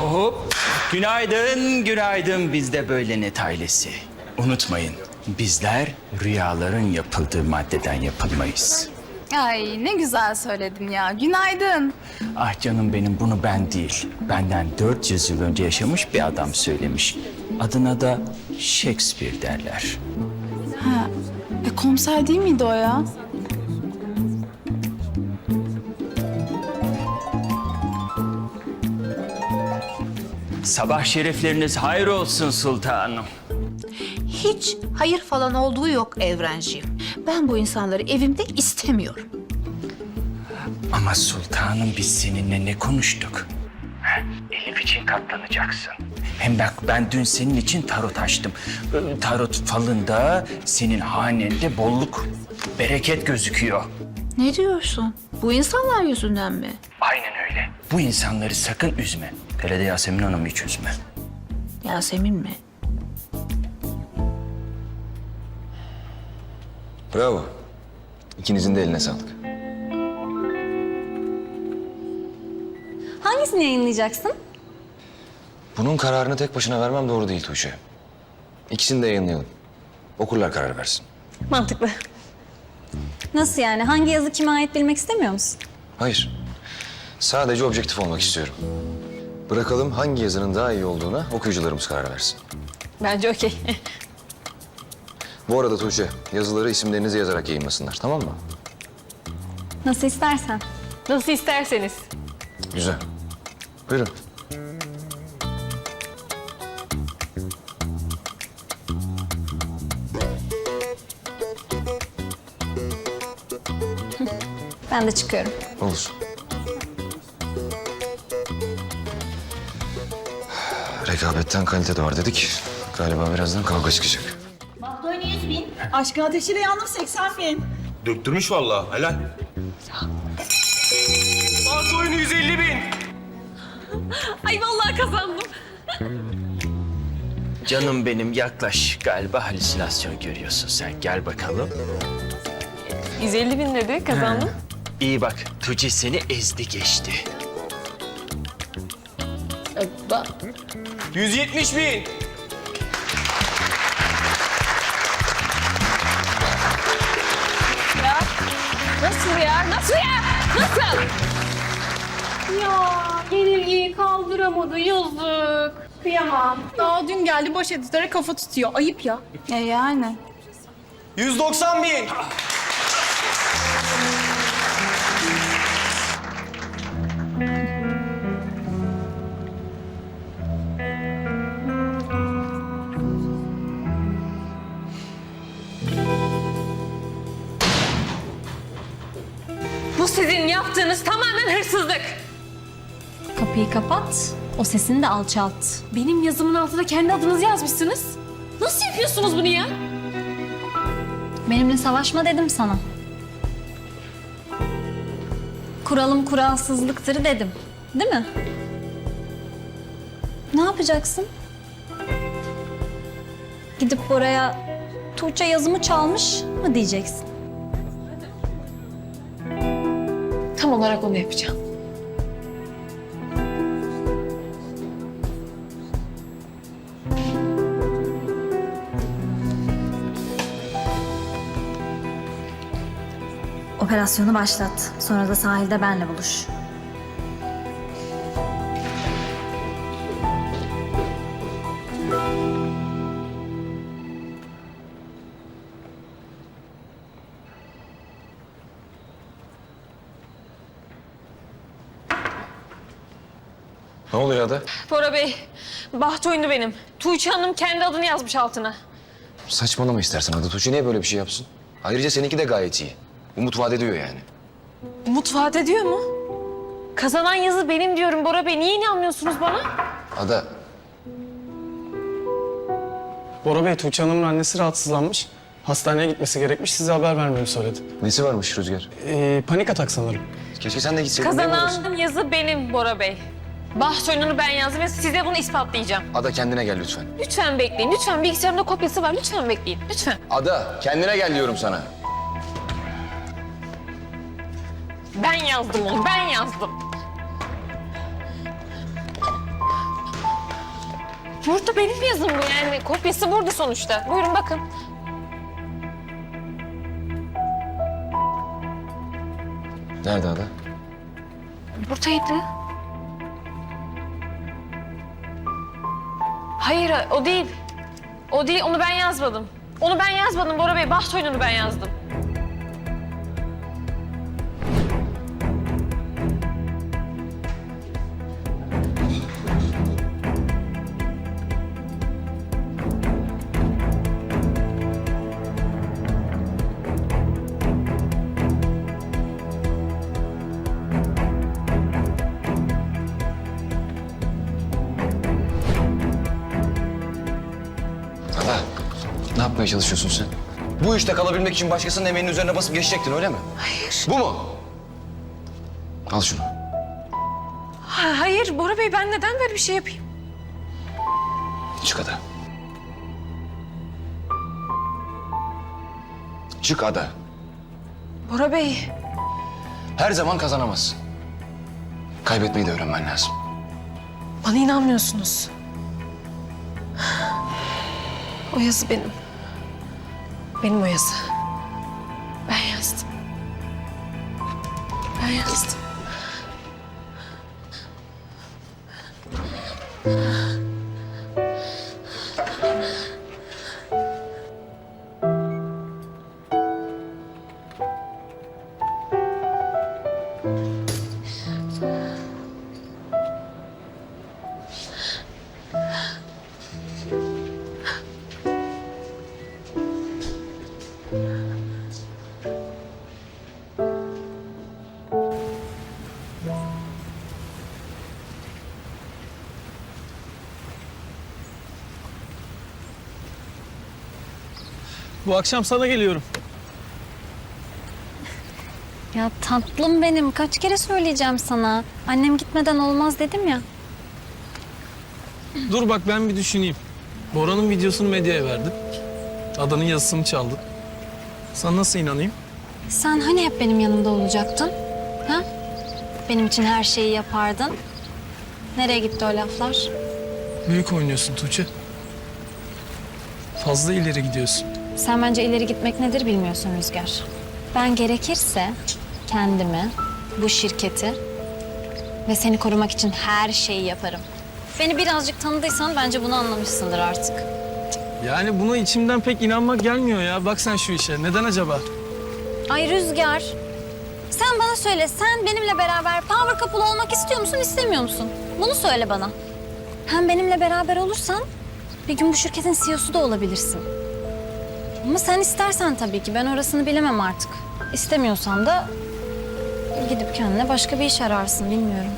Hop. Günaydın, günaydın biz de böyle net ailesi. Unutmayın, bizler rüyaların yapıldığı maddeden yapılmayız. Ay ne güzel söyledin ya. Günaydın. Ah canım benim bunu ben değil, benden 400 yıl önce yaşamış bir adam söylemiş. Adına da Shakespeare derler. E komiser değil miydi o ya? Sabah şerefleriniz hayır olsun sultanım. Hiç hayır falan olduğu yok Evrenciğim. Ben bu insanları evimde istemiyorum. Ama sultanım biz seninle ne konuştuk? Elif için katlanacaksın. Hem bak ben dün senin için tarot açtım. Ee, Tarot falında senin hanende bolluk, bereket gözüküyor. Ne diyorsun? Bu insanlar yüzünden mi? Aynen öyle. Bu insanları sakın üzme. Hele de Yasemin Hanım'ı hiç üzme. Yasemin mi? Bravo. İkinizin de eline sağlık. Hangisini yayınlayacaksın? Bunun kararını tek başına vermem doğru değil Tuğçe. İkisini de yayınlayalım. Okurlar karar versin. Mantıklı. Nasıl yani? Hangi yazı kime ait bilmek istemiyor musun? Hayır. Sadece objektif olmak istiyorum. Bırakalım hangi yazının daha iyi olduğuna okuyucularımız karar versin. Bence okey. Bu arada Tuğçe, yazıları isimlerinizi yazarak yayınlasınlar, tamam mı? Nasıl istersen. Nasıl isterseniz. Güzel. Buyurun. Ben de çıkıyorum. Olur. Rekabetten kalite doğar dedik. Galiba birazdan kavga çıkacak. Aşkın ateşiyle yandım 80 bin. Döktürmüş vallahi helal. Oyunu 150 bin. Ay vallahi kazandım. Canım benim yaklaş. Galiba halüsinasyon görüyorsun sen. Gel bakalım. 150 bin dedi kazandım. İyi bak, Tuğçe seni ezdi geçti. 170 bin. Nasıl ya? Nasıl ya? Nasıl? Ya yenilgiyi kaldıramadı yazık. Kıyamam. Daha dün geldi boş editöre kafa tutuyor. Ayıp ya. E yani. 190 bin. Bu sizin yaptığınız tamamen hırsızlık. Kapıyı kapat. O sesini de alçalt. Benim yazımın altına kendi adınızı yazmışsınız. Nasıl yapıyorsunuz bunu ya? Benimle savaşma dedim sana. Kuralım kuralsızlıktır dedim. Değil mi? Ne yapacaksın? Gidip oraya Tuğçe yazımı çalmış mı diyeceksin? Tam olarak onu yapacağım. Operasyonu başlat. Sonra da sahilde benle buluş. Ne oluyor Ada? Bora Bey, baht oyunu benim. Tuğçe Hanım kendi adını yazmış altına. Saçmalama istersen Ada. Tuğçe niye böyle bir şey yapsın? Ayrıca seninki de gayet iyi. Umut vaat ediyor yani. Umut vaat ediyor mu? Kazanan yazı benim diyorum Bora Bey. Niye inanmıyorsunuz bana? Ada, Bora Bey, Tuğçe Hanım'ın annesi rahatsızlanmış. Hastaneye gitmesi gerekmiş. Size haber vermemi söyledi. nesi varmış Rüzgar? Ee, panik atak sanırım. Keşke sen de gitseydin. Kazanan yazı benim Bora Bey. Oyununu ben yazdım ve size bunu ispatlayacağım. Ada kendine gel lütfen. Lütfen bekleyin. Lütfen bilgisayarımda kopyası var. Lütfen bekleyin. Lütfen. Ada, kendine gel diyorum sana. Ben yazdım onu. Ben yazdım. Burada benim yazım bu yani. Kopyası burada sonuçta. Buyurun bakın. Nerede Ada? Buradaydı. Hayır o değil. O değil onu ben yazmadım. Onu ben yazmadım Bora Bey. Oyununu ben yazdım. Ne yapmaya çalışıyorsun sen? Bu işte kalabilmek için başkasının emeğinin üzerine basıp geçecektin öyle mi? Hayır. Bu mu? Al şunu. Ha, hayır Bora Bey ben neden böyle bir şey yapayım? Çık Ada. Çık Ada. Bora Bey Her zaman kazanamazsın. Kaybetmeyi de öğrenmen lazım. bana inanmıyorsunuz. O yazı benim. Benim o yazı. Ben yazdım. Ben yazdım. Bu akşam sana geliyorum. Ya tatlım benim kaç kere söyleyeceğim sana. Annem gitmeden olmaz dedim ya. Dur bak ben bir düşüneyim. Bora'nın videosunu medyaya verdim. Adanın yazısını çaldım. Sana nasıl inanayım? Sen hani hep benim yanımda olacaktın? Ha? Benim için her şeyi yapardın. Nereye gitti o laflar? Büyük oynuyorsun Tuğçe. Fazla ileri gidiyorsun. Sen bence ileri gitmek nedir bilmiyorsun Rüzgar. Ben gerekirse kendimi, bu şirketi ve seni korumak için her şeyi yaparım. Beni birazcık tanıdıysan bence bunu anlamışsındır artık. Yani buna içimden pek inanmak gelmiyor ya. Bak sen şu işe. Neden acaba? Ay Rüzgar, sen bana söyle sen benimle beraber power couple olmak istiyor musun, istemiyor musun? Bunu söyle bana. Hem benimle beraber olursan bir gün bu şirketin CEO'su da olabilirsin. Ama sen istersen tabii ki ben orasını bilemem artık. İstemiyorsan da gidip kendine başka bir iş ararsın bilmiyorum.